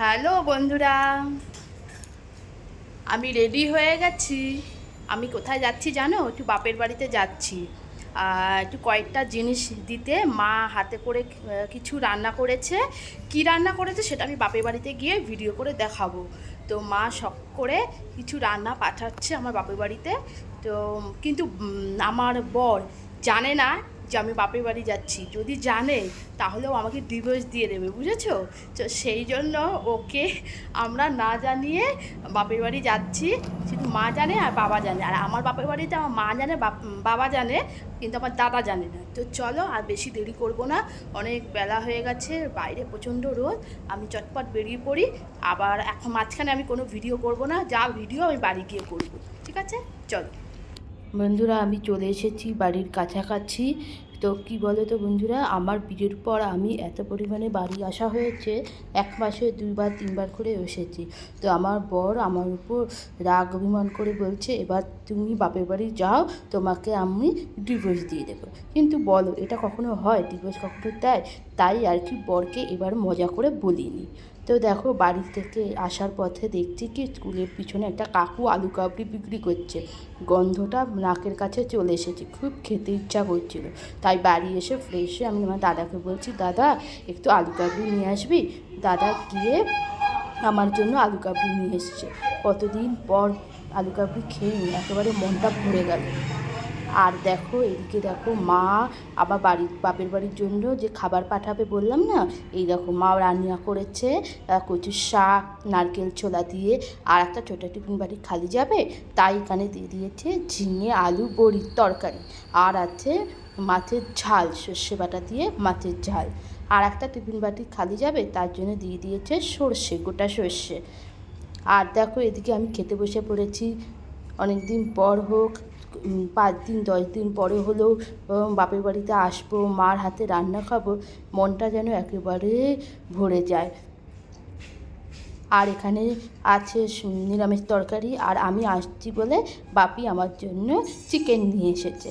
Hello বন্ধুরা। আমি ready হয়ে গেছি। আমি কোথায় যাচ্ছি জানো? একটু বাপের বাড়িতে যাচ্ছি। একটু কয়েকটা জিনিস দিতে মা হাতে করে কিছু রান্না করেছে। কি রান্না করেছে সেটা আমি বাপের বাড়িতে গিয়ে ভিডিও করে দেখাবো। তো মা শখ করে কিছু রান্না পাঠাচ্ছে আমার বাপের বাড়িতে। তো কিন্তু আমার বর জানে না যে আমি বাপের বাড়ি যাচ্ছি, যদি জানে তাহলেও আমাকে ডিভোর্স দিয়ে দেবে, বুঝেছ? তো সেই জন্য ওকে আমরা না জানিয়ে বাপের বাড়ি যাচ্ছি, শুধু মা জানে আর বাবা জানে। আর আমার বাপের বাড়িতে আমার মা জানে বাবা জানে, কিন্তু আমার দাদা জানে না। তো চলো আর বেশি দেরি করব না, অনেক বেলা হয়ে গেছে, বাইরে প্রচণ্ড রোদ, আমি চটপট বেরিয়ে পড়ি। আবার এখন মাঝখানে আমি কোনো ভিডিও করব না, যা ভিডিও আমি বাড়ি গিয়ে করব, ঠিক আছে? চলো। বন্ধুরা, আমি চলে এসেছি বাড়ির কাছাকাছি। তো কি বলো তো বন্ধুরা, আমার বিয়ের পর আমি এত পরিমাণে বাড়ি আসা হয়েছে, এক মাসে দুইবার, তিনবার করে এসেছি। তো আমার বর আমার উপর রাগ অভিমান করে বলছে, এবার তুমি বাপের বাড়ি যাও, তোমাকে আমি ডিভোর্স দিয়ে দেবো। কিন্তু বলো, এটা কখনো হয়? ডিভোর্স কখনো দেয়? তাই আর কি বরকে এবার মজা করে বলিনি। তো দেখো বাড়ি থেকে আসার পথে দেখছি কি স্কুলের পিছনে একটা কাকু আলু কাবড়ি বিক্রি করছে। গন্ধটা নাকের কাছে চলে এসেছে, খুব খেতে ইচ্ছা করছিল। তাই বাড়ি এসে ফ্রেশে আমি আমার দাদাকে বলছি, দাদা, একটু আলু কাবড়ি নিয়ে আসবি? দাদা গিয়ে আমার জন্য আলু কাবড়ি নিয়ে এসছে। কতদিন পর আলু কাবড়ি খেয়ে একেবারে মনটা ভরে গেল। আর দেখো এদিকে দেখো মা আবার বাড়ির, বাপের বাড়ির জন্য যে খাবার পাঠাবে বললাম না, এই দেখো মা রান্না করেছে কচুর শাক, নারকেল ছোলা দিয়ে, আর একটা ছোটো টিফিন বাড়ি খালি যাবে, তাই এখানে দিয়ে দিয়েছে ঝিঙে, আলু, বড়ির তরকারি, আর আছে মাছের ঝাল, সর্ষে বাটা দিয়ে মাছের ঝাল, আর একটা টিফিন বাটি খালি যাবে, তার জন্য দিয়ে দিয়েছে সর্ষে, গোটা সর্ষে, আর দেখো এদিকে আমি খেতে বসে পড়েছি অনেক দিন পর হোক পাঁচ দিন, দশ দিন পরে হলেও বাপের বাড়িতে আসব, মার হাতে রান্না খাব, মনটা যেন একেবারে ভরে যায়। আর এখানে আছে নিরামিষ তরকারি, আর আমি আসছি বলে বাপি আমার জন্য চিকেন নিয়ে এসেছে।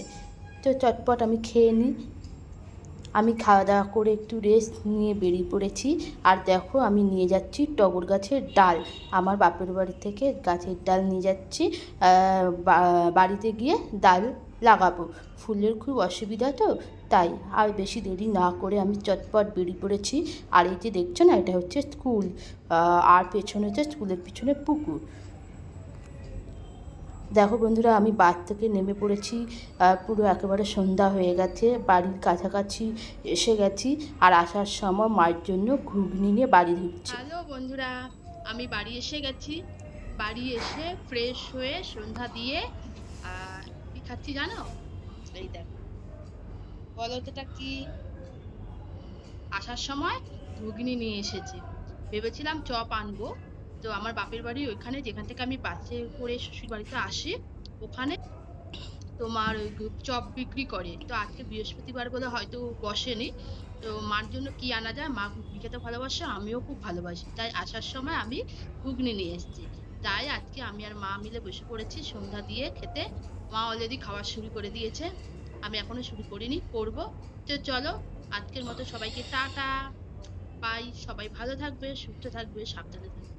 তো চটপট আমি খেয়ে নিই। আমি খাওয়া দাওয়া করে একটু রেস্ট নিয়ে বেরিয়ে পড়েছি। আর দেখো, আমি নিয়ে যাচ্ছি টগর গাছের ডাল। আমার বাপের বাড়ি থেকে গাছের ডাল নিয়ে যাচ্ছি। বাড়িতে গিয়ে ডাল লাগাবো। ফুলের খুব অসুবিধা তো, তাই আর বেশি দেরি না করে আমি চটপট বেরিয়ে পড়েছি। আর এই যে দেখছ না, এটা হচ্ছে স্কুল। আর পেছনে হচ্ছে স্কুলের পিছনে পুকুর। দেখো বন্ধুরা, আমি বাস থেকে নেমে পড়েছি পুরো একেবারে সন্ধ্যা হয়ে গেছে, বাড়ির কাছাকাছি এসে গেছি আর আসার সময় মায়ের জন্য ঘুগনি নিয়ে বাড়ি ঢুকছি। হ্যালো বন্ধুরা, আমি বাড়ি এসে গেছি। বাড়ি এসে ফ্রেশ হয়ে সন্ধ্যা দিয়ে আর কি খাচ্ছি জানো? এই দেখো। বলো কি? আসার সময় ঘুগনি নিয়ে এসেছি। ভেবেছিলাম চপ আনব তো আমার বাপের বাড়ি ওইখানে, যেখান থেকে আমি বাসে করে শ্বশুর বাড়িতে আসি, ওখানে তোমার ওই চপ বিক্রি করে। তো আজকে বৃহস্পতিবার বলে হয়তো বসেনি। তো মার জন্য কি আনা যায়? মা ঘুগনি খেতে ভালোবাসে, আমিও খুব ভালোবাসি। তাই আসার সময় আমি ঘুগনি নিয়ে এসেছি। তাই আজকে আমি আর মা মিলে বসে পড়েছি সন্ধ্যা দিয়ে খেতে। মা অলরেডি খাওয়া শুরু করে দিয়েছে। আমি এখনও শুরু করিনি, করব। তো চলো, আজকের মতো সবাইকে টাটা। বাই। সবাই ভালো থাকবে, সুস্থ থাকবে, সাবধানে থাকবে।